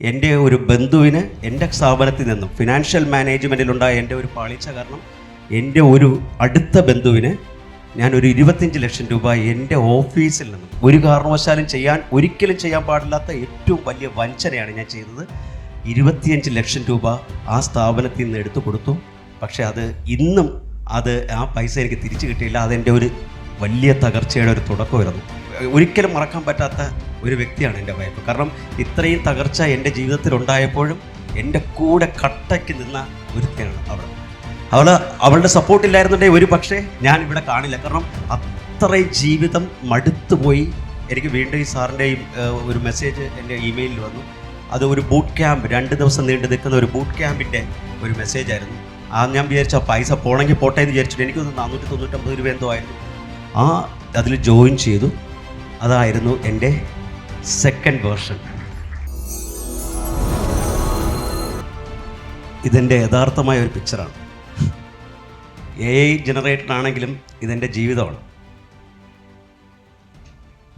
എന്റെ ഒരു ബന്ധുവിന് എന്റെ സ്ഥാപനത്തിൽ നിന്നും ഫിനാൻഷ്യൽ മാനേജ്മെന്റിലുണ്ടായ എന്റെ ഒരു പാളിച്ച കാരണം എന്റെ ഒരു അടുത്ത ബന്ധുവിന് ഒരു ഇരുപത്തിയഞ്ച് ലക്ഷം രൂപ എന്റെ ഓഫീസിൽ നിന്നും ഒരു കാരണവശാലും ചെയ്യാൻ ഒരിക്കലും ചെയ്യാൻ പാടില്ലാത്ത ഏറ്റവും വലിയ വഞ്ചനയാണ് ഞാൻ ചെയ്തത്. ഇരുപത്തിയഞ്ച് ലക്ഷം രൂപ ആ സ്ഥാപനത്തിൽ നിന്ന് എടുത്തു കൊടുത്തു. പക്ഷേ അത് ഇന്നും അത് ആ പൈസ എനിക്ക് തിരിച്ചു കിട്ടിയില്ല. അതെന്റെ ഒരു വലിയ തകർച്ചയുടെ ഒരു തുടക്കമായിരുന്നു. ഒരിക്കലും മറക്കാൻ പറ്റാത്ത ഒരു വ്യക്തിയാണ് എന്റെ വൈഫ്. കാരണം ഇത്രയും തകർച്ച എന്റെ ജീവിതത്തിൽ ഉണ്ടായപ്പോഴും എന്റെ കൂടെ കട്ടയ്ക്ക് നിന്ന ഒരുത്തിയാണ് അവൾ. അവൾ അവളുടെ സപ്പോർട്ട് ഇല്ലായിരുന്നുണ്ടെങ്കിൽ ഒരു പക്ഷേ ഞാൻ ഇവിടെ കാണില്ല. കാരണം അത്രയും ജീവിതം മടുത്തുപോയി. എനിക്ക് വീണ്ടും ഈ സാറിന്റെയും ഒരു മെസ്സേജ് എന്റെ ഇമെയിലിൽ വന്നു. അത് ഒരു ബൂട്ട് ക്യാമ്പ് രണ്ട് ദിവസം നീണ്ടു നിൽക്കുന്ന ഒരു ബൂട്ട് ക്യാമ്പിന്റെ ഒരു മെസ്സേജ് ആയിരുന്നു. ആ ഞാൻ വിചാരിച്ച പൈസ പോണെങ്കിൽ പോട്ടെ എന്ന് വിചാരിച്ചിട്ട് എനിക്കൊന്ന് നാനൂറ്റി തൊണ്ണൂറ്റമ്പത് രൂപ എന്തോ ആയിരുന്നു. ആ അതിൽ ജോയിൻ ചെയ്തു. അതായിരുന്നു എന്റെ സെക്കൻഡ് വേർഷൻ ഇതെന്റെ യഥാർത്ഥമായ ഒരു പിക്ചറാണ് എ ഐ ജനറേറ്റഡ് ആണെങ്കിലും ഇതെന്റെ ജീവിതമാണ്.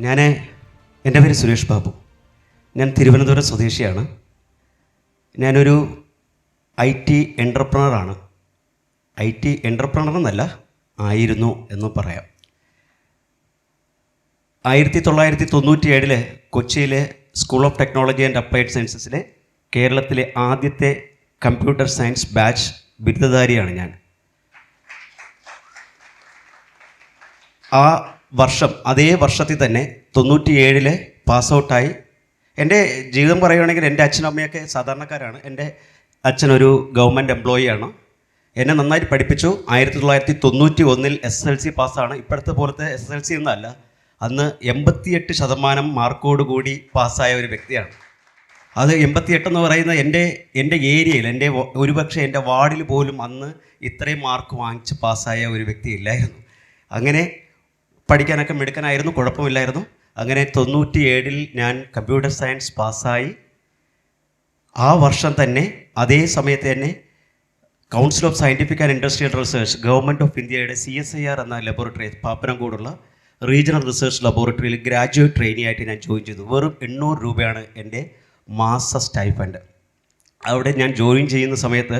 ഞാൻ എന്റെ പേര് സുരേഷ് ബാബു. ഞാൻ തിരുവനന്തപുരം സ്വദേശിയാണ്. ഞാനൊരു ഐ ടി എന്റർപ്രണറാണ് ഐ ടി എന്റർപ്രണർ എന്നല്ല ആയിരുന്നു എന്ന് പറയാം. ആയിരത്തി തൊള്ളായിരത്തി തൊണ്ണൂറ്റി ഏഴിൽ കൊച്ചിയിലെ school of technology and applied സയൻസസിലെ കേരളത്തിലെ ആദ്യത്തെ കമ്പ്യൂട്ടർ സയൻസ് ബാച്ച് ബിരുദധാരിയാണ് ഞാൻ. ആ വർഷം അതേ വർഷത്തിൽ തന്നെ തൊണ്ണൂറ്റിയേഴിൽ പാസ് ഔട്ടായി എന്റെ ജീവിതം പറയുകയാണെങ്കിൽ എന്റെ അച്ഛനും അമ്മയൊക്കെ സാധാരണക്കാരാണ്. എന്റെ അച്ഛനൊരു ഗവൺമെന്റ് എംപ്ലോയി ആണ് എന്നെ നന്നായിട്ട് പഠിപ്പിച്ചു. ആയിരത്തി തൊള്ളായിരത്തി തൊണ്ണൂറ്റി ഒന്നിൽ എസ് എൽ സി പാസ്സാണ് ഇപ്പോഴത്തെ പോലത്തെ എസ് എൽ സി ഒന്നല്ല അന്ന് എൺപത്തിയെട്ട് ശതമാനം മാർക്കോട് കൂടി പാസ്സായ ഒരു വ്യക്തിയാണ്. അത് എൺപത്തിയെട്ട് എന്ന് പറയുന്ന എന്റെ എന്റെ ഏരിയയിൽ എന്റെ ഒരുപക്ഷെ എന്റെ വാർഡിൽ പോലും അന്ന് ഇത്രയും മാർക്ക് വാങ്ങിച്ച് പാസ്സായ ഒരു വ്യക്തി ഇല്ലായിരുന്നു. അങ്ങനെ പഠിക്കാനൊക്കെ മിടുക്കനായിരുന്നു കുഴപ്പമില്ലായിരുന്നു. അങ്ങനെ തൊണ്ണൂറ്റി ഏഴിൽ ഞാൻ കമ്പ്യൂട്ടർ സയൻസ് പാസ്സായി. ആ വർഷം തന്നെ അതേ സമയത്ത് തന്നെ council of scientific and industrial research government of ഇന്ത്യയുടെ സി എസ് ഐ ആർ എന്ന ലബോറട്ടറി പാപ്പനംകോടുള്ള റീജിയണൽ റിസർച്ച് ലബോറട്ടറിയിൽ ഗ്രാജുവേറ്റ് ട്രെയിനി ആയിട്ട് ഞാൻ ജോയിൻ ചെയ്തു. വെറും എണ്ണൂറ് രൂപയാണ് എന്റെ മാസ സ്റ്റൈഫൻഡ് അവിടെ ഞാൻ ജോയിൻ ചെയ്യുന്ന സമയത്ത്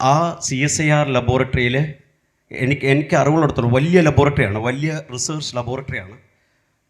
ആ സി എസ് ഐ ആർ ലബോറട്ടറിയിൽ എനിക്ക് എനിക്ക് അറിവുള്ളിടത്തോളം വലിയ ലബോറട്ടറിയാണ് വലിയ റിസർച്ച് ലബോറട്ടറിയാണ്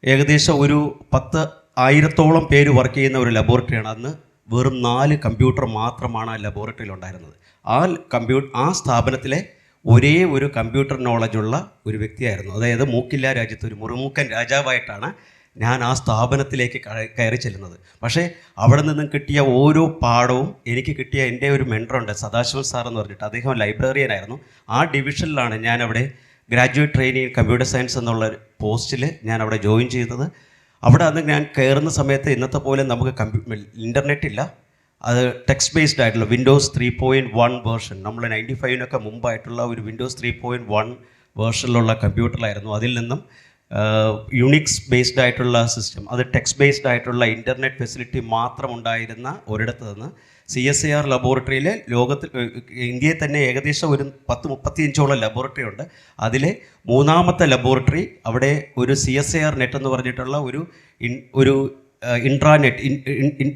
ഏകദേശം ഒരു പത്ത് ആയിരത്തോളം പേര് വർക്ക് ചെയ്യുന്ന ഒരു ലബോറട്ടറിയാണ് അന്ന് വെറും നാല് കമ്പ്യൂട്ടർ മാത്രമാണ് ആ ലബോറട്ടറിയിൽ ഉണ്ടായിരുന്നത് ആ കമ്പ്യൂ ആ സ്ഥാപനത്തിലെ ഒരേ ഒരു കമ്പ്യൂട്ടർ നോളജുള്ള ഒരു വ്യക്തിയായിരുന്നു. അതായത് മൂക്കില്ല രാജ്യത്ത് ഒരു മുറുമൂക്കൻ രാജാവായിട്ടാണ് ഞാൻ ആ സ്ഥാപനത്തിലേക്ക് കയ- കയറി ചെല്ലുന്നത്. പക്ഷേ അവിടെ നിന്നും കിട്ടിയ ഓരോ പാഠവും എനിക്ക് കിട്ടിയ എന്റെ ഒരു മെന്ററുണ്ട് സദാശിവൻ സാർ എന്ന് പറഞ്ഞിട്ട്. അദ്ദേഹം ലൈബ്രറിയനായിരുന്നു ആ ഡിവിഷനിലാണ് ഞാൻ അവിടെ ഗ്രാജുവേറ്റ് ട്രെയിനിങ് കമ്പ്യൂട്ടർ സയൻസ് എന്നുള്ള പോസ്റ്റിൽ ഞാൻ അവിടെ ജോയിൻ ചെയ്തത്. അവിടെ അന്ന് ഞാൻ കയറുന്ന സമയത്ത് ഇന്നത്തെ പോലെ നമുക്ക് കമ്പ്യൂ ഇന്റർനെറ്റ് ഇല്ല. അത് ടെക്സ്റ്റ് ബേസ്ഡ് ആയിട്ടുള്ള Windows three point one version നമ്മൾ നയന്റി ഫൈവിനൊക്കെ മുമ്പായിട്ടുള്ള ഒരു വിൻഡോസ് ത്രീ പോയിന്റ് വൺ വേർഷനിലുള്ള കമ്പ്യൂട്ടറിലായിരുന്നു. അതിൽ നിന്നും യുണിക്സ് ബേസ്ഡ് ആയിട്ടുള്ള സിസ്റ്റം അത് ടെക്സ്റ്റ് ബേസ്ഡ് ആയിട്ടുള്ള ഇന്റർനെറ്റ് ഫെസിലിറ്റി മാത്രം ഉണ്ടായിരുന്ന ഒരിടത്ത് നിന്ന് സി എസ് ഐ ആർ ലബോറട്ടറിയിൽ ലോകത്തിൽ ഇന്ത്യയിൽ തന്നെ ഏകദേശം ഒരു പത്ത് മുപ്പത്തിയഞ്ചോളം ലബോറട്ടറി ഉണ്ട്. അതിലെ മൂന്നാമത്തെ ലബോറട്ടറി അവിടെ ഒരു C S I R net എന്ന് പറഞ്ഞിട്ടുള്ള ഒരു ഒരു ഇൻട്രാനെറ്റ്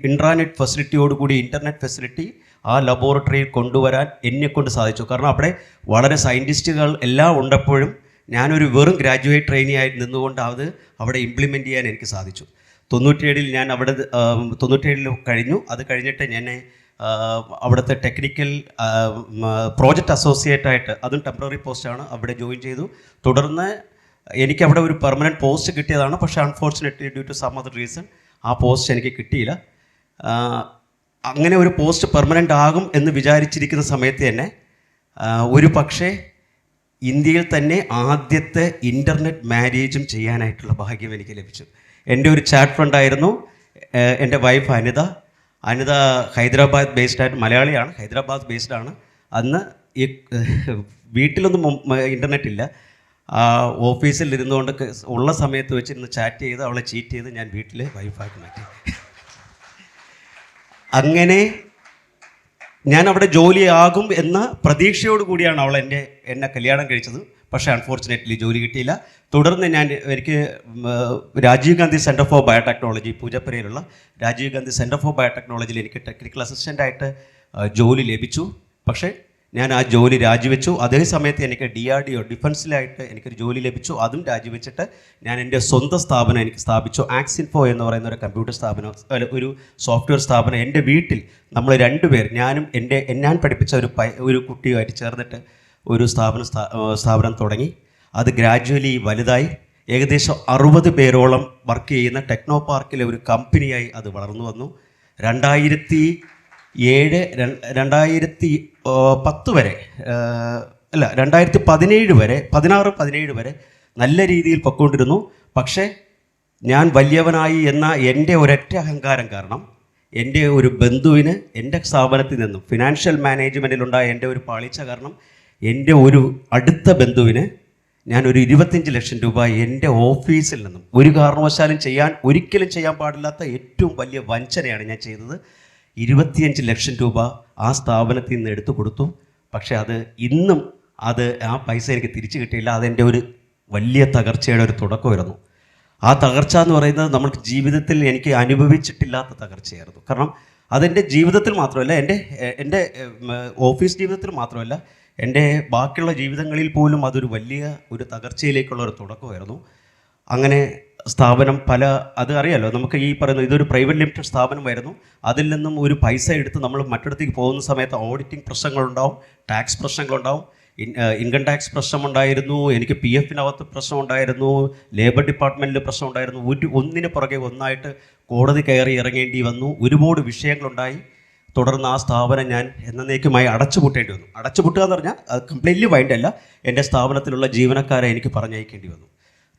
ഇൻട്രാനെറ്റ് ഫെസിലിറ്റിയോടുകൂടി ഇന്റർനെറ്റ് ഫെസിലിറ്റി ആ ലബോറട്ടറിയിൽ കൊണ്ടുവരാൻ എന്നെക്കൊണ്ട് സാധിച്ചു. കാരണം അവിടെ വളരെ സയന്റിസ്റ്റുകൾ എല്ലാം ഉണ്ടപ്പോഴും ഞാനൊരു വെറും ഗ്രാജുവേറ്റ് ട്രെയിനി ആയി നിന്നുകൊണ്ട് അത് അവിടെ ഇംപ്ലിമെന്റ് ചെയ്യാൻ എനിക്ക് സാധിച്ചു. തൊണ്ണൂറ്റിയേഴിൽ ഞാൻ അവിടെ തൊണ്ണൂറ്റേഴിൽ കഴിഞ്ഞു. അത് കഴിഞ്ഞിട്ട് ഞാൻ അവിടുത്തെ ടെക്നിക്കൽ പ്രോജക്റ്റ് അസോസിയേറ്റ് ആയിട്ട് അതും ടെമ്പററി പോസ്റ്റാണ് അവിടെ ജോയിൻ ചെയ്തു. തുടർന്ന് എനിക്ക് അവിടെ ഒരു പെർമനന്റ് പോസ്റ്റ് കിട്ടിയതാണ്. പക്ഷേ unfortunately due to some other reason ആ പോസ്റ്റ് എനിക്ക് കിട്ടിയില്ല. അങ്ങനെ ഒരു പോസ്റ്റ് പെർമനന്റ് ആകും എന്ന് വിചാരിച്ചിരിക്കുന്ന സമയത്ത് തന്നെ ഒരു പക്ഷേ ഇന്ത്യയിൽ തന്നെ ആദ്യത്തെ ഇന്റർനെറ്റ് മാരേജും ചെയ്യാനായിട്ടുള്ള ഭാഗ്യം എനിക്ക് ലഭിച്ചു. എന്റെ ഒരു ചാറ്റ് ഫ്രണ്ട് ആയിരുന്നു എന്റെ വൈഫ് അനിത. അനിത ഹൈദരാബാദ് ബേസ്ഡ് ആയിട്ട് മലയാളിയാണ് ഹൈദരാബാദ് ബേസ്ഡ് ആണ്. അന്ന് ഈ വീട്ടിലൊന്നും ഇന്റർനെറ്റ് ഇല്ല. ആ, ഓഫീസിൽ ഇരുന്നുകൊണ്ട് ഉള്ള സമയത്ത് വെച്ചിരുന്ന് ചാറ്റ് ചെയ്ത് അവളെ ചീറ്റ് ചെയ്ത് ഞാൻ വീട്ടിൽ വൈഫാക്കി മാറ്റി. അങ്ങനെ ഞാൻ അവിടെ ജോലിയാകും എന്ന പ്രതീക്ഷയോട് കൂടിയാണ് അവൾ എന്റെ എന്നെ കല്യാണം കഴിച്ചത്. പക്ഷേ അൺഫോർച്ചുനേറ്റ്ലി ജോലി കിട്ടിയില്ല. തുടർന്ന് ഞാൻ എനിക്ക് Rajiv Gandhi centre for biotechnology പൂജപ്പുരയിലുള്ള Rajiv Gandhi centre for ബയോടെക്നോളജിയിൽ എനിക്ക് ടെക്നിക്കൽ അസിസ്റ്റന്റായിട്ട് ജോലി ലഭിച്ചു. പക്ഷേ ഞാൻ ആ ജോലി രാജിവെച്ചു. അതേ സമയത്ത് എനിക്ക് ഡി ആർ ഡി ഒ ഡിഫൻസിലായിട്ട് എനിക്കൊരു ജോലി ലഭിച്ചു. അതും രാജിവെച്ചിട്ട് ഞാൻ എന്റെ സ്വന്തം സ്ഥാപനം എനിക്ക് സ്ഥാപിച്ചു. ആക്സിൻഫോ എന്ന് പറയുന്ന ഒരു കമ്പ്യൂട്ടർ സ്ഥാപനം അല്ല, ഒരു സോഫ്റ്റ്വെയർ സ്ഥാപനം എന്റെ വീട്ടിൽ നമ്മൾ രണ്ടുപേർ ഞാനും എന്റെ ഞാൻ പഠിപ്പിച്ച ഒരു പൈ ഒരു കുട്ടിയുമായിട്ട് ചേർന്നിട്ട് ഒരു സ്ഥാപനം സ്ഥാപനം തുടങ്ങി. അത് ഗ്രാജുവലി വലുതായി. ഏകദേശം അറുപത് പേരോളം വർക്ക് ചെയ്യുന്ന ടെക്നോ പാർക്കിലെ ഒരു കമ്പനിയായി അത് വളർന്നു വന്നു. രണ്ടായിരത്തി ഏഴ് രണ്ടായിരത്തി പത്ത് വരെ അല്ല രണ്ടായിരത്തി പതിനേഴ് വരെ പതിനാറ് പതിനേഴ് വരെ നല്ല രീതിയിൽ പൊക്കോണ്ടിരുന്നു. പക്ഷേ ഞാൻ വലിയവനായി എന്ന എന്റെ ഒരൊറ്റ അഹങ്കാരം കാരണം എന്റെ ഒരു ബന്ധുവിന് എന്റെ സ്ഥാപനത്തിൽ നിന്നും ഫിനാൻഷ്യൽ മാനേജ്മെന്റിലുണ്ടായ എന്റെ ഒരു പാളിച്ച കാരണം എന്റെ ഒരു അടുത്ത ബന്ധുവിന് ഞാൻ ഒരു ഇരുപത്തിയഞ്ച് ലക്ഷം രൂപ എന്റെ ഓഫീസിൽ നിന്നും ഒരു കാരണവശാലും ചെയ്യാൻ ഒരിക്കലും ചെയ്യാൻ പാടില്ലാത്ത ഏറ്റവും വലിയ വഞ്ചനയാണ് ഞാൻ ചെയ്തത്. ഇരുപത്തിയഞ്ച് ലക്ഷം രൂപ ആ സ്ഥാപനത്തിൽ നിന്ന് എടുത്തു കൊടുത്തു. പക്ഷേ അത് ഇന്നും അത് ആ പൈസ എനിക്ക് തിരിച്ചു കിട്ടിയില്ല. അതെന്റെ ഒരു വലിയ തകർച്ചയുടെ ഒരു തുടക്കമായിരുന്നു. ആ തകർച്ച എന്ന് പറയുന്നത് നമുക്ക് ജീവിതത്തിൽ എനിക്ക് അനുഭവിച്ചിട്ടില്ലാത്ത തകർച്ചയായിരുന്നു. കാരണം അതെന്റെ ജീവിതത്തിൽ മാത്രമല്ല എന്റെ എന്റെ ഓഫീസ് ജീവിതത്തിൽ മാത്രമല്ല എന്റെ ബാക്കിയുള്ള ജീവിതങ്ങളിൽ പോലും അതൊരു വലിയ ഒരു തകർച്ചയിലേക്കുള്ള ഒരു തുടക്കമായിരുന്നു. അങ്ങനെ സ്ഥാപനം പല അത് അറിയാലോ നമുക്ക് ഈ പറയുന്ന ഇതൊരു പ്രൈവറ്റ് ലിമിറ്റഡ് സ്ഥാപനമായിരുന്നു. അതിൽ നിന്നും ഒരു പൈസ എടുത്ത് നമ്മൾ മറ്റിടത്തേക്ക് പോകുന്ന സമയത്ത് ഓഡിറ്റിംഗ് പ്രശ്നങ്ങളുണ്ടാവും ടാക്സ് പ്രശ്നങ്ങളുണ്ടാവും. ഇൻകം ടാക്സ് പ്രശ്നമുണ്ടായിരുന്നു എനിക്ക് പി എഫിനകത്ത് പ്രശ്നമുണ്ടായിരുന്നു ലേബർ ഡിപ്പാർട്ട്മെന്റിൽ പ്രശ്നമുണ്ടായിരുന്നു. ഒരു ഒന്നിന് പുറകെ ഒന്നായിട്ട് കോടതി കയറി ഇറങ്ങേണ്ടി വന്നു. ഒരുപാട് വിഷയങ്ങളുണ്ടായി. തുടർന്ന് ആ സ്ഥാപനം ഞാൻ എന്നേക്കുമായി അടച്ചുപൂട്ടേണ്ടി വന്നു. അടച്ചുപൂട്ടുക എന്ന് പറഞ്ഞാൽ അത് കംപ്ലീറ്റ്ലി വൈൻഡല്ല എന്റെ സ്ഥാപനത്തിലുള്ള ജീവനക്കാരെ എനിക്ക് പറഞ്ഞയക്കേണ്ടി വന്നു.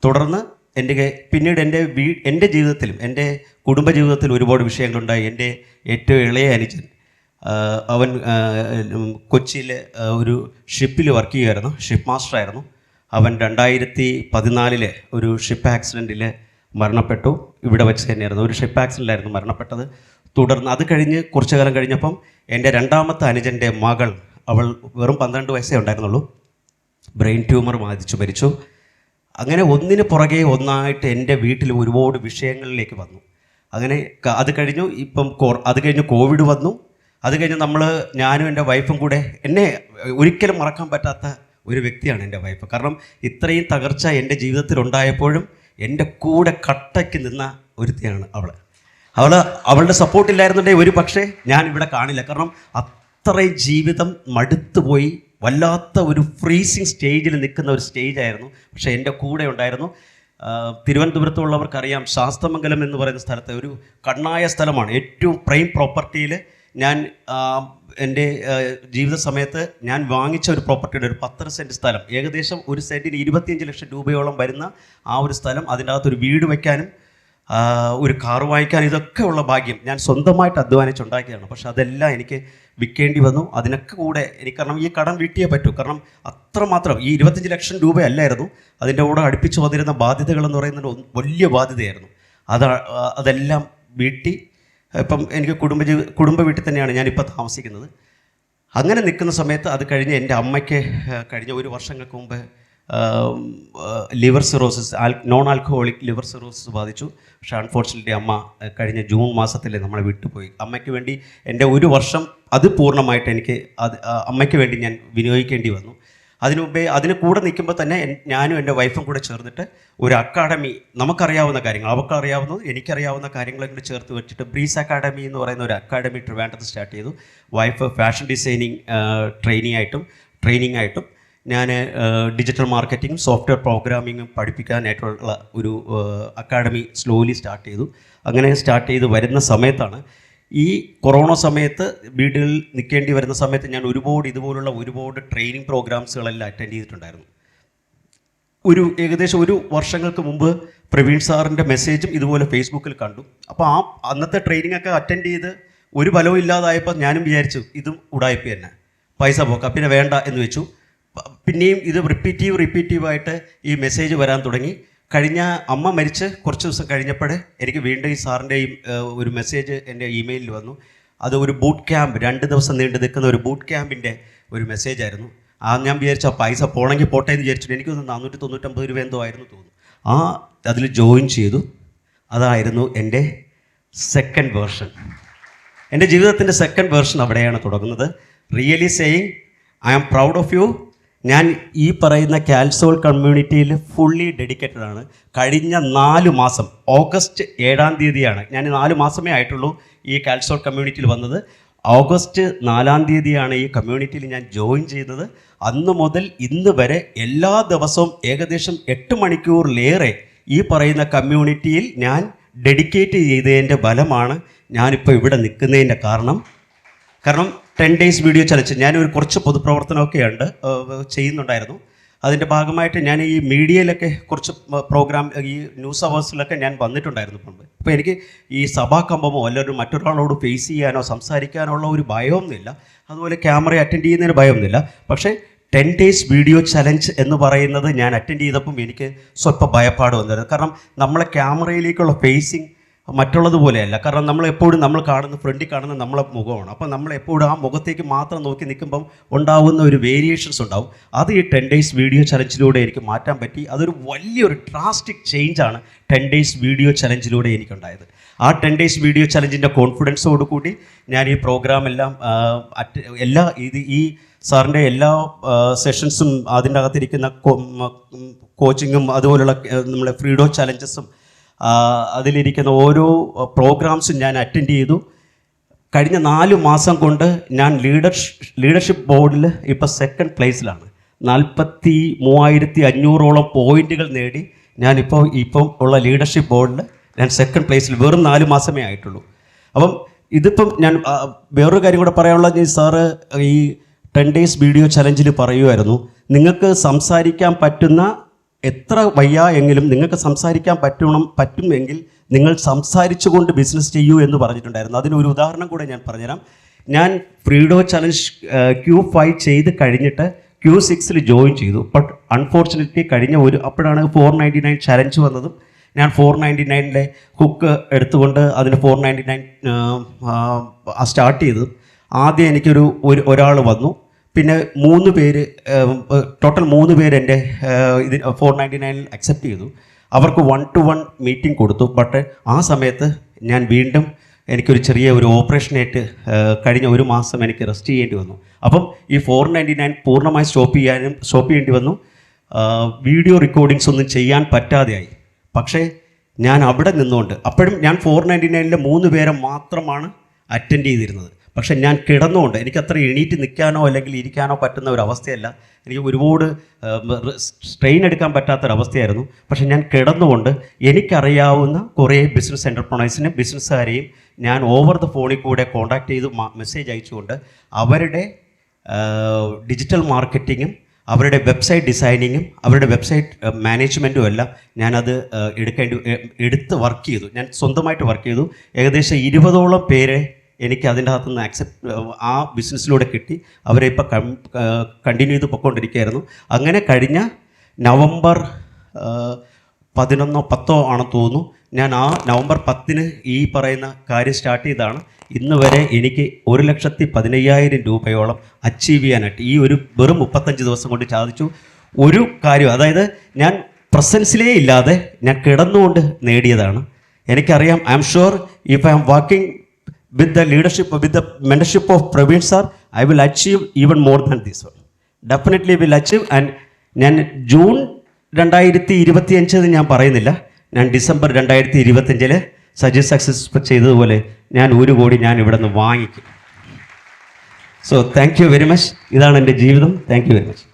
തുടർന്ന് എന്റെ പിന്നീട് എന്റെ വീ എന്റെ ജീവിതത്തിലും എന്റെ കുടുംബ ജീവിതത്തിൽ ഒരുപാട് വിഷയങ്ങളുണ്ടായി. എന്റെ ഏറ്റവും ഇളയ അനുജൻ അവൻ കൊച്ചിയിലെ ഒരു ഷിപ്പിൽ വർക്ക് ചെയ്യുമായിരുന്നു ഷിപ്പ് മാസ്റ്റർ ആയിരുന്നു അവൻ രണ്ടായിരത്തി പതിനാലിലെ ഒരു ഷിപ്പ് ആക്സിഡന്റിൽ മരണപ്പെട്ടു. ഇവിടെ വെച്ച് തന്നെയായിരുന്നു. ഒരു ഷിപ്പ് ആക്സിഡന്റായിരുന്നു മരണപ്പെട്ടത്. തുടർന്ന് അത് കഴിഞ്ഞ് കുറച്ചു കാലം കഴിഞ്ഞപ്പം എന്റെ രണ്ടാമത്തെ അനുജന്റെ മകൾ അവൾ വെറും പന്ത്രണ്ട് വയസ്സേ ഉണ്ടായിരുന്നുള്ളൂ. ബ്രെയിൻ ട്യൂമർ ബാധിച്ചു മരിച്ചു. അങ്ങനെ ഒന്നിന് പുറകെ ഒന്നായിട്ട് എന്റെ വീട്ടിൽ ഒരുപാട് വിഷയങ്ങളിലേക്ക് വന്നു. അങ്ങനെ അത് കഴിഞ്ഞു ഇപ്പം അത് കഴിഞ്ഞ് കോവിഡ് വന്നു. അത് കഴിഞ്ഞ് നമ്മൾ ഞാനും എന്റെ വൈഫും കൂടെ എന്നെ ഒരിക്കലും മറക്കാൻ പറ്റാത്ത ഒരു വ്യക്തിയാണ് എന്റെ വൈഫ്. കാരണം ഇത്രയും തകർച്ച എന്റെ ജീവിതത്തിൽ ഉണ്ടായപ്പോഴും എന്റെ കൂടെ കട്ടയ്ക്ക് നിന്ന ഒരുത്തിയാണ് അവൾ അവൾ അവളുടെ സപ്പോർട്ട് ഇല്ലായിരുന്നുണ്ടെങ്കിൽ ഒരു പക്ഷേ ഞാൻ ഇവിടെ കാണില്ല. കാരണം അത്രയും ജീവിതം മടുത്തു പോയി വല്ലാത്ത ഒരു ഫ്രീസിങ് സ്റ്റേജിൽ നിൽക്കുന്ന ഒരു സ്റ്റേജായിരുന്നു പക്ഷേ എന്റെ കൂടെ ഉണ്ടായിരുന്നു. തിരുവനന്തപുരത്തുള്ളവർക്കറിയാം ശാസ്തമംഗലം എന്ന് പറയുന്ന സ്ഥലത്തെ ഒരു കണ്ണായ സ്ഥലമാണ്. ഏറ്റവും പ്രൈം പ്രോപ്പർട്ടിയിൽ ഞാൻ എന്റെ ജീവിത സമയത്ത് ഞാൻ വാങ്ങിച്ച ഒരു പ്രോപ്പർട്ടിയുടെ ഒരു പത്തര സെന്റ് സ്ഥലം. ഏകദേശം ഒരു സെന്റിന് ഇരുപത്തിയഞ്ച് ലക്ഷം രൂപയോളം വരുന്ന ആ ഒരു സ്ഥലം. അതിന്റെ അകത്തൊരു വീട് വയ്ക്കാനും ഒരു കാർ വാങ്ങിക്കാൻ ഇതൊക്കെ ഉള്ള ഭാഗ്യം ഞാൻ സ്വന്തമായിട്ട് അധ്വാനിച്ചുണ്ടാക്കിയതാണ്. പക്ഷെ അതെല്ലാം എനിക്ക് വിൽക്കേണ്ടി വന്നു. അതിനൊക്കെ കൂടെ എനിക്ക് കാരണം ഈ കടം വീട്ടിയേ പറ്റൂ. കാരണം അത്രമാത്രം ഈ ഇരുപത്തഞ്ച് ലക്ഷം രൂപയല്ലായിരുന്നു. അതിന്റെ കൂടെ അടുപ്പിച്ച് വന്നിരുന്ന ബാധ്യതകൾ എന്ന് പറയുന്നത് വലിയ ബാധ്യതയായിരുന്നു. അത് അതെല്ലാം വീട്ടി ഇപ്പം എനിക്ക് കുടുംബജീവി കുടുംബ വീട്ടിൽ തന്നെയാണ് ഞാനിപ്പോൾ താമസിക്കുന്നത്. അങ്ങനെ നിൽക്കുന്ന സമയത്ത് അത് കഴിഞ്ഞ് എന്റെ അമ്മയ്ക്ക് കഴിഞ്ഞ ഒരു വർഷങ്ങൾക്ക് മുമ്പ് ലിവർ സിറോസിസ് ആൽ നോൺ ആൽക്കഹോളിക് ലിവർ സിറോസിസ് ബാധിച്ചു. പക്ഷേ അൺഫോർച്ചുനേറ്റ്ലി അമ്മ കഴിഞ്ഞ ജൂൺ മാസത്തിൽ നമ്മളെ വിട്ടുപോയി. അമ്മയ്ക്ക് വേണ്ടി എന്റെ ഒരു വർഷം അത് പൂർണമായിട്ട് എനിക്ക് അത് അമ്മയ്ക്ക് വേണ്ടി ഞാൻ വിനിയോഗിക്കേണ്ടി വന്നു. അതിനു മുമ്പേ അതിന് കൂടെ നിൽക്കുമ്പോൾ തന്നെ ഞാനും എന്റെ വൈഫും കൂടെ ചേർന്നിട്ട് ഒരു അക്കാഡമി നമുക്കറിയാവുന്ന കാര്യങ്ങൾ അവർക്കറിയാവുന്നത് എനിക്കറിയാവുന്ന കാര്യങ്ങളെ കൂടി ചേർത്ത് വെച്ചിട്ട് ബ്രീസ് അക്കാഡമി എന്ന് പറയുന്ന ഒരു അക്കാഡമി ട്രിവാൻഡ്രത്ത് സ്റ്റാർട്ട് ചെയ്തു. വൈഫ് ഫാഷൻ ഡിസൈനിങ് ട്രെയിനിങ് ആയിട്ടും ട്രെയിനിങ് ആയിട്ടും ഞാൻ ഡിജിറ്റൽ മാർക്കറ്റിംഗും സോഫ്റ്റ്വെയർ പ്രോഗ്രാമിങ്ങും പഠിപ്പിക്കാനായിട്ടുള്ള ഒരു അക്കാഡമി സ്ലോലി സ്റ്റാർട്ട് ചെയ്തു. അങ്ങനെ സ്റ്റാർട്ട് ചെയ്ത് വരുന്ന സമയത്താണ് ഈ കൊറോണ സമയത്ത് വീടുകളിൽ നിൽക്കേണ്ടി വരുന്ന സമയത്ത് ഞാൻ ഒരുപാട് ഇതുപോലുള്ള ഒരുപാട് ട്രെയിനിങ് പ്രോഗ്രാംസുകളെല്ലാം അറ്റൻഡ് ചെയ്തിട്ടുണ്ടായിരുന്നു. ഒരു ഏകദേശം ഒരു വർഷങ്ങൾക്ക് മുമ്പ് പ്രവീൺ സാറിന്റെ മെസ്സേജും ഇതുപോലെ ഫേസ്ബുക്കിൽ കണ്ടു. അപ്പോൾ ആ അന്നത്തെ ട്രെയിനിങ് ഒക്കെ അറ്റൻഡ് ചെയ്ത് ഒരു ഫലവും ഇല്ലാതായപ്പോൾ ഞാനും വിചാരിച്ചു ഇതും ഉടായ്പ തന്നെ. പൈസ പോക്കാം. പിന്നെ വേണ്ട എന്ന് വെച്ചു. പിന്നെയും ഇത് റിപ്പീറ്റീവ് റിപ്പീറ്റീവായിട്ട് ഈ മെസ്സേജ് വരാൻ തുടങ്ങി. കഴിഞ്ഞ അമ്മ മരിച്ച് കുറച്ച് ദിവസം കഴിഞ്ഞപ്പോൾ എനിക്ക് വീണ്ടും ഈ സാറിന്റെയും ഒരു മെസ്സേജ് എന്റെ ഇമെയിലിൽ വന്നു. അത് ഒരു ബൂട്ട് ക്യാമ്പ് രണ്ട് ദിവസം നീണ്ടു നിൽക്കുന്ന ഒരു ബൂട്ട് ക്യാമ്പിന്റെ ഒരു മെസ്സേജ് ആയിരുന്നു. ആ ഞാൻ വിചാരിച്ച പൈസ പോണെങ്കിൽ പോട്ടെ എന്ന് വിചാരിച്ചിട്ട് എനിക്കൊന്ന് നാനൂറ്റി തൊണ്ണൂറ്റമ്പത് രൂപ എന്തോ ആയിരുന്നു തോന്നുന്നു. ആ അതിൽ ജോയിൻ ചെയ്തു. അതായിരുന്നു എന്റെ സെക്കൻഡ് വേർഷൻ എന്റെ ജീവിതത്തിന്റെ സെക്കൻഡ് വേർഷൻ അവിടെയാണ് തുടങ്ങുന്നത്. Really saying I am proud of you ഞാൻ ഈ പറയുന്ന കാൽസോൾ കമ്മ്യൂണിറ്റിയിൽ ഫുള്ളി ഡെഡിക്കേറ്റഡ് ആണ്. കഴിഞ്ഞ നാല് മാസം ഓഗസ്റ്റ് ഏഴാം തീയതിയാണ്. ഞാൻ നാല് മാസമേ ആയിട്ടുള്ളൂ ഈ കാൽസോൾ കമ്മ്യൂണിറ്റിയിൽ വന്നത്. ഓഗസ്റ്റ് നാലാം തീയതിയാണ് ഈ കമ്മ്യൂണിറ്റിയിൽ ഞാൻ ജോയിൻ ചെയ്തത്. അന്ന് മുതൽ ഇന്ന് വരെ എല്ലാ ദിവസവും ഏകദേശം എട്ട് മണിക്കൂറിലേറെ ഈ പറയുന്ന കമ്മ്യൂണിറ്റിയിൽ ഞാൻ ഡെഡിക്കേറ്റ് ചെയ്തതിന്റെ ഫലമാണ് ഞാനിപ്പോൾ ഇവിടെ നിൽക്കുന്നതിന്റെ കാരണം. കാരണം ടെൻ ഡേയ്സ് വീഡിയോ ചലച്ച് ഞാനൊരു കുറച്ച് പൊതുപ്രവർത്തനമൊക്കെ ഉണ്ട് ചെയ്യുന്നുണ്ടായിരുന്നു. അതിന്റെ ഭാഗമായിട്ട് ഞാൻ ഈ മീഡിയയിലൊക്കെ കുറച്ച് പ്രോഗ്രാം ഈ ന്യൂസ് അവേഴ്സിലൊക്കെ ഞാൻ വന്നിട്ടുണ്ടായിരുന്നു മുമ്പ്. അപ്പോൾ എനിക്ക് ഈ സഭാ കമ്പമോ അല്ലെങ്കിൽ മറ്റൊരാളോട് ഫേസ് ചെയ്യാനോ സംസാരിക്കാനോ ഉള്ള ഒരു ഭയമൊന്നുമില്ല. അതുപോലെ ക്യാമറ അറ്റൻഡ് ചെയ്യുന്നതിന് ഭയമൊന്നുമില്ല. പക്ഷേ ടെൻ ഡേയ്സ് വീഡിയോ ചലഞ്ച് എന്ന് പറയുന്നത് ഞാൻ അറ്റൻഡ് ചെയ്തപ്പം എനിക്ക് സ്വല്പം ഭയപ്പാട് വന്നിരുന്നു. കാരണം നമ്മളെ ക്യാമറയിലേക്കുള്ള ഫേസിങ് മറ്റുള്ളതുപോലെയല്ല കാരണം നമ്മൾ എപ്പോഴും നമ്മൾ കാണുന്ന ഫ്രണ്ടിൽ കാണുന്ന നമ്മളെ മുഖമാണ്. അപ്പോൾ നമ്മൾ എപ്പോഴും ആ മുഖത്തേക്ക് മാത്രം നോക്കി നിൽക്കുമ്പം ഉണ്ടാകുന്ന ഒരു വേരിയേഷൻസ് ഉണ്ടാവും. അത് ഈ ടെൻ ഡേയ്സ് വീഡിയോ ചലഞ്ചിലൂടെ എനിക്ക് മാറ്റാൻ പറ്റി. അതൊരു വലിയൊരു ഡ്രാസ്റ്റിക് ചേഞ്ചാണ് ടെൻ ഡേയ്സ് വീഡിയോ ചലഞ്ചിലൂടെ എനിക്കുണ്ടായത്. ആ ടെൻ ഡേയ്സ് വീഡിയോ ചലഞ്ചിന്റെ കോൺഫിഡൻസോട് കൂടി ഞാൻ ഈ പ്രോഗ്രാം എല്ലാം എല്ലാ ഇത് ഈ സാറിന്റെ എല്ലാ സെഷൻസും അതിന്റെ അകത്തിരിക്കുന്ന കോച്ചിങ്ങും അതുപോലുള്ള നമ്മളെ ഫ്രീഡോ ചലഞ്ചസും അതിലിരിക്കുന്ന ഓരോ പ്രോഗ്രാംസും ഞാൻ അറ്റൻഡ് ചെയ്തു. കഴിഞ്ഞ നാല് മാസം കൊണ്ട് ഞാൻ ലീഡർഷിപ്പ് ലീഡർഷിപ്പ് ബോർഡിൽ ഇപ്പോൾ സെക്കൻഡ് പ്ലേസിലാണ് നാൽപ്പത്തി മൂവായിരത്തി അഞ്ഞൂറോളം പോയിന്റുകൾ നേടി ഞാനിപ്പോൾ ഇപ്പം ഉള്ള ലീഡർഷിപ്പ് ബോർഡിൽ ഞാൻ സെക്കൻഡ് പ്ലേസിൽ വെറും നാല് മാസമേ ആയിട്ടുള്ളൂ. അപ്പം ഇതിപ്പം ഞാൻ വേറൊരു കാര്യം കൂടെ പറയാനുള്ളത് സാറ് ഈ ടെൻ ഡേയ്സ് വീഡിയോ ചലഞ്ചിൽ പറയുമായിരുന്നു നിങ്ങൾക്ക് സംസാരിക്കാൻ പറ്റുന്ന എത്ര വയ്യ എങ്കിലും നിങ്ങൾക്ക് സംസാരിക്കാൻ പറ്റണം പറ്റുമെങ്കിൽ നിങ്ങൾ സംസാരിച്ചുകൊണ്ട് ബിസിനസ് ചെയ്യൂ എന്ന് പറഞ്ഞിട്ടുണ്ടായിരുന്നു. അതിനൊരു ഉദാഹരണം കൂടെ ഞാൻ പറഞ്ഞുതരാം. ഞാൻ ഫ്രീഡോ ചലഞ്ച് ക്യൂ ഫൈവ് ചെയ്ത് കഴിഞ്ഞിട്ട് ക്യൂ സിക്സിൽ ജോയിൻ ചെയ്തു. ബട്ട് അൺഫോർച്ചുനേറ്റ്ലി കഴിഞ്ഞ ഒരു അപ്പോഴാണ് ഫോർ നയന്റി നയൻ ചലഞ്ച് വന്നതും. ഞാൻ ഫോർ നയന്റി നയനിലെ ഹുക്ക് എടുത്തുകൊണ്ട് അതിന് ഫോർ നയന്റി നയൻ സ്റ്റാർട്ട് ചെയ്തു ആദ്യം എനിക്കൊരു ഒരു ഒരാൾ വന്നു. പിന്നെ മൂന്ന് പേര് ടോട്ടൽ മൂന്ന് പേര് എന്റെ ഇത് ഫോർ നയന്റി നയനിൽ അക്സെപ്റ്റ് ചെയ്തു. അവർക്ക് വൺ ടു വൺ മീറ്റിംഗ് കൊടുത്തു. ബട്ട് ആ സമയത്ത് ഞാൻ വീണ്ടും എനിക്കൊരു ചെറിയ ഒരു ഓപ്പറേഷനായിട്ട് കഴിഞ്ഞ ഒരു മാസം എനിക്ക് റെസ്റ്റ് ചെയ്യേണ്ടി വന്നു. അപ്പം ഈ ഫോർ നയന്റി നയൻ പൂർണമായി സ്റ്റോപ്പ് ചെയ്യാനും സ്റ്റോപ്പ് ചെയ്യേണ്ടി വന്നു. വീഡിയോ റെക്കോർഡിങ്സ് ഒന്നും ചെയ്യാൻ പറ്റാതെയായി. പക്ഷേ ഞാൻ അവിടെ നിന്നുകൊണ്ട് അപ്പോഴും ഞാൻ ഫോർ നയന്റി നയനിലെ മൂന്ന് പേരെ മാത്രമാണ് അറ്റൻഡ് ചെയ്തിരുന്നത്. പക്ഷേ ഞാൻ കിടന്നുകൊണ്ട് എനിക്ക് അത്ര എണീറ്റ് നിൽക്കാനോ അല്ലെങ്കിൽ ഇരിക്കാനോ പറ്റുന്ന ഒരു അവസ്ഥയല്ല. എനിക്ക് ഒരുപാട് സ്ട്രെയിൻ എടുക്കാൻ പറ്റാത്തൊരവസ്ഥയായിരുന്നു. പക്ഷേ ഞാൻ കിടന്നുകൊണ്ട് എനിക്കറിയാവുന്ന കുറേ ബിസിനസ് എന്റർപ്രണേഴ്സിനും ബിസിനസ്സുകാരെയും ഞാൻ ഓവർ ദ ഫോണിൽ കൂടെ കോൺടാക്ട് ചെയ്ത് മെസ്സേജ് അയച്ചുകൊണ്ട് അവരുടെ ഡിജിറ്റൽ മാർക്കറ്റിങ്ങും അവരുടെ വെബ്സൈറ്റ് ഡിസൈനിങ്ങും അവരുടെ വെബ്സൈറ്റ് മാനേജ്മെന്റും എല്ലാം ഞാനത് എടുക്കേണ്ടി എടുത്ത് വർക്ക് ചെയ്തു. ഞാൻ സ്വന്തമായിട്ട് വർക്ക് ചെയ്തു. ഏകദേശം ഇരുപതോളം പേരെ എനിക്ക് അതിന്റെ അകത്തുനിന്ന് ആക്സെപ്റ്റ് ആ ബിസിനസ്സിലൂടെ കിട്ടി. അവരെ ഇപ്പോൾ കണ്ടിന്യൂ ചെയ്ത് പൊയ്ക്കൊണ്ടിരിക്കുകയായിരുന്നു അങ്ങനെ കഴിഞ്ഞ നവംബർ പതിനൊന്നോ പത്തോ ആണെന്ന് തോന്നുന്നു. ഞാൻ ആ നവംബർ പത്തിന് ഈ പറയുന്ന കാര്യം സ്റ്റാർട്ട് ചെയ്താണ് ഇന്ന് വരെ എനിക്ക് ഒരു ലക്ഷത്തി പതിനയ്യായിരം രൂപയോളം അച്ചീവ് ചെയ്യാനായിട്ട് ഈ ഒരു വെറും മുപ്പത്തഞ്ച് ദിവസം കൊണ്ട് സാധിച്ചു. ഒരു കാര്യം അതായത് ഞാൻ പ്രസൻസിലേ ഇല്ലാതെ ഞാൻ കിടന്നുകൊണ്ട് നേടിയതാണ്. എനിക്കറിയാം I am sure if I am working with the leadership with the mentorship of Praveen sir I will achieve even more than this one definitely will achieve and ഞാൻ ജൂൺ രണ്ടായിരത്തി ഇരുപത്തി എന്ന് ഞാൻ പറയുന്നില്ല. ഞാൻ ഡിസംബർ രണ്ടായിരത്തി ഇരുപത്തഞ്ചിൽ സജി സക്സസ് ചെയ്തതുപോലെ ഞാൻ ഒരു കോടി ഞാൻ ഇവിടെ നിന്ന് വാങ്ങിക്കും. So thank you very much ഇതാണ് എന്റെ ജീവിതം. Thank you very much